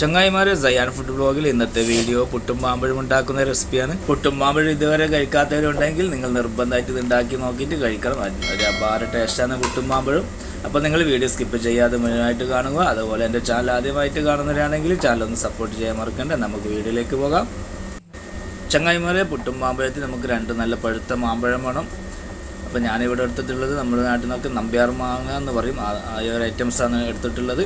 ചങ്ങായിമാരെ cyan food ബ്ലോഗിൽ ഇന്നത്തെ video പുട്ടും മാമ്പഴം ഉണ്ടാക്കുന്ന റെസിപ്പിയാണ് പുട്ടും മാമ്പഴം ഇതുവരെ കഴിക്കാത്തവരുണ്ടെങ്കിൽ നിങ്ങൾ നിർബന്ധമായിട്ട് ഇത് ഉണ്ടാക്കി നോക്കിയിട്ട് കഴിക്കണം. ഒരു അപാര ടേസ്റ്റാണ് പുട്ടും മാമ്പഴം അപ്പോൾ നിങ്ങൾ വീഡിയോ സ്കിപ്പ് ചെയ്യാതെ മുഴുവനായിട്ട് കാണുക. അതുപോലെ എന്റെ ചാനൽ ആദ്യമായിട്ട് കാണുന്നവരാണെങ്കിൽ ചാനൽ ഒന്ന് സപ്പോർട്ട് ചെയ്യാൻ മറക്കണ്ട. നമുക്ക് വീഡിയോയിലേക്ക് പോകാം. ചങ്ങായിമാരെ പുട്ടും മാമ്പഴത്തിൽ നമുക്ക് രണ്ട് നല്ല പഴുത്ത മാമ്പഴം വേണം. അപ്പോൾ ഞാനിവിടെ എടുത്തിട്ടുള്ളത് നമ്മുടെ നാട്ടിൽ നിന്നൊക്കെ നമ്പ്യാർ മാങ്ങ എന്ന് പറയും. ആ ഒരു ഐറ്റംസാണ് എടുത്തിട്ടുള്ളത്.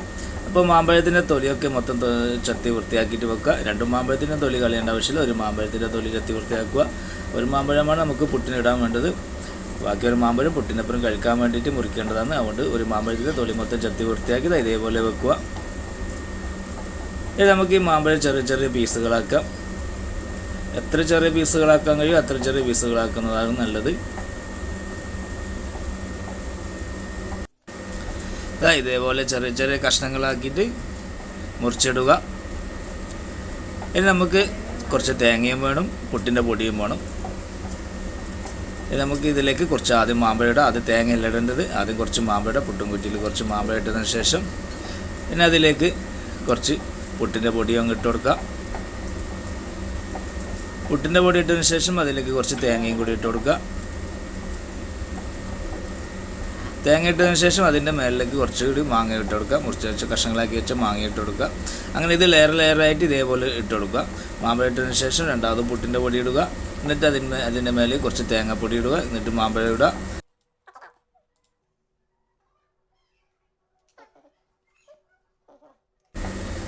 അപ്പോൾ മാമ്പഴത്തിന്റെ തൊലിയൊക്കെ മൊത്തം ചത്തി വൃത്തിയാക്കിയിട്ട് വെക്കുക. രണ്ട് മാമ്പഴത്തിന്റെ തൊലി കളയേണ്ട ആവശ്യമില്ല. ഒരു മാമ്പഴത്തിന്റെ തൊലി ചത്തി വൃത്തിയാക്കുക. ഒരു മാമ്പഴമാണ് നമുക്ക് പുട്ടിനിടാൻ വേണ്ടത്. ബാക്കി ഒരു മാമ്പഴം പുട്ടിനപ്പുറം കഴിക്കാൻ വേണ്ടിയിട്ട് മുറിക്കേണ്ടതാണ്. അതുകൊണ്ട് ഒരു മാമ്പഴത്തിന്റെ തൊലി മൊത്തം ചത്തി വൃത്തിയാക്കി ഇതേപോലെ വെക്കുക. ഇത് നമുക്ക് ഈ മാമ്പഴം ചെറിയ ചെറിയ പീസുകളാക്കാം. എത്ര ചെറിയ പീസുകളാക്കാൻ കഴിയും അത്ര ചെറിയ പീസുകളാക്കുന്നതാണ് നല്ലത്. ഇതേപോലെ ചെറിയ ചെറിയ കഷ്ണങ്ങളാക്കിയിട്ട് മുറിച്ചിടുക. ഇനി നമുക്ക് കുറച്ച് തേങ്ങയും വേണം പുട്ടിന്റെ പൊടിയും വേണം. ഇനി നമുക്ക് ഇതിലേക്ക് കുറച്ച് ആദ്യം മാമ്പഴയുടെ ആദ്യം തേങ്ങ ഇടേണ്ടത്. ആദ്യം കുറച്ച് മാമ്പഴയുടെ പുട്ടും കുറ്റിയിൽ കുറച്ച് മാമ്പഴ ഇട്ടതിന് ശേഷം പിന്നെ അതിലേക്ക് കുറച്ച് പുട്ടിന്റെ പൊടിയും അങ്ങ് ഇട്ട് കൊടുക്കുക. പുട്ടിന്റെ പൊടി ഇട്ടതിന് ശേഷം അതിലേക്ക് കുറച്ച് തേങ്ങയും കൂടി ഇട്ട് കൊടുക്കുക. തേങ്ങ ഇട്ടതിന് ശേഷം അതിന്റെ മേലിലേക്ക് കുറച്ചുകൂടി മാങ്ങ ഇട്ട് കൊടുക്കുക. മുറിച്ച് വെച്ച കഷ്ണങ്ങളാക്കി വെച്ച മാങ്ങ ഇട്ട് കൊടുക്കുക. അങ്ങനെ ഇത് ലെയർ ലെയറായിട്ട് ഇതേപോലെ ഇട്ട് കൊടുക്കുക. മാമ്പഴം ഇട്ടതിന് ശേഷം രണ്ടാമത് പുട്ടിന്റെ പൊടി ഇടുക. എന്നിട്ട് അതിന് അതിന്റെ മേലെ കുറച്ച് തേങ്ങാപ്പൊടി ഇടുക. എന്നിട്ട് മാമ്പഴം ഇടുക.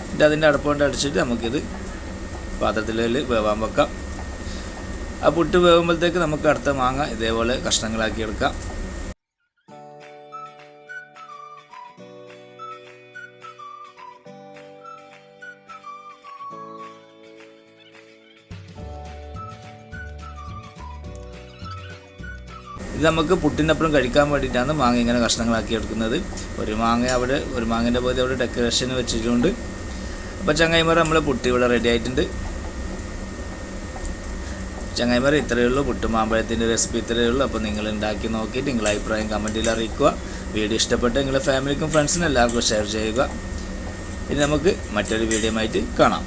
എന്നിട്ട് അതിന്റെ അടപ്പുകൊണ്ട് അടിച്ചിട്ട് നമുക്കിത് പാത്രത്തിൽ വേവാൻ വെക്കാം. ആ പുട്ട് വേകുമ്പോഴത്തേക്ക് നമുക്ക് അടുത്ത മാങ്ങ ഇതേപോലെ കഷ്ണങ്ങളാക്കി എടുക്കാം. ഇത് നമുക്ക് പുട്ടിനപ്പുറം കഴിക്കാൻ വേണ്ടിയിട്ടാണ് മാങ്ങ ഇങ്ങനെ കഷ്ണങ്ങളാക്കി എടുക്കുന്നത്. ഒരു മാങ്ങ അവിടെ ഒരു മാങ്ങേന്റെ പോലെ അവിടെ ഡെക്കറേഷൻ വെച്ചിട്ടുണ്ട്. അപ്പോൾ ചങ്ങായിമാർ നമ്മൾ പുട്ടി ഇവിടെ റെഡി ആയിട്ടുണ്ട്. ചങ്ങായിമാർ ഇത്രയേ ഉള്ളൂ. പുട്ട് മാമ്പഴത്തിന്റെ റെസിപ്പി ഇത്രയേ ഉള്ളൂ. അപ്പോൾ നിങ്ങൾ ഉണ്ടാക്കി നോക്കിയിട്ട് നിങ്ങളുടെ അഭിപ്രായം കമന്റിൽ അറിയിക്കുക. വീഡിയോ ഇഷ്ടപ്പെട്ട് നിങ്ങളുടെ ഫാമിലിക്കും ഫ്രണ്ട്സിനും എല്ലാവർക്കും ഷെയർ ചെയ്യുക. ഇനി നമുക്ക് മറ്റൊരു വീഡിയോ ആയിട്ട് കാണാം.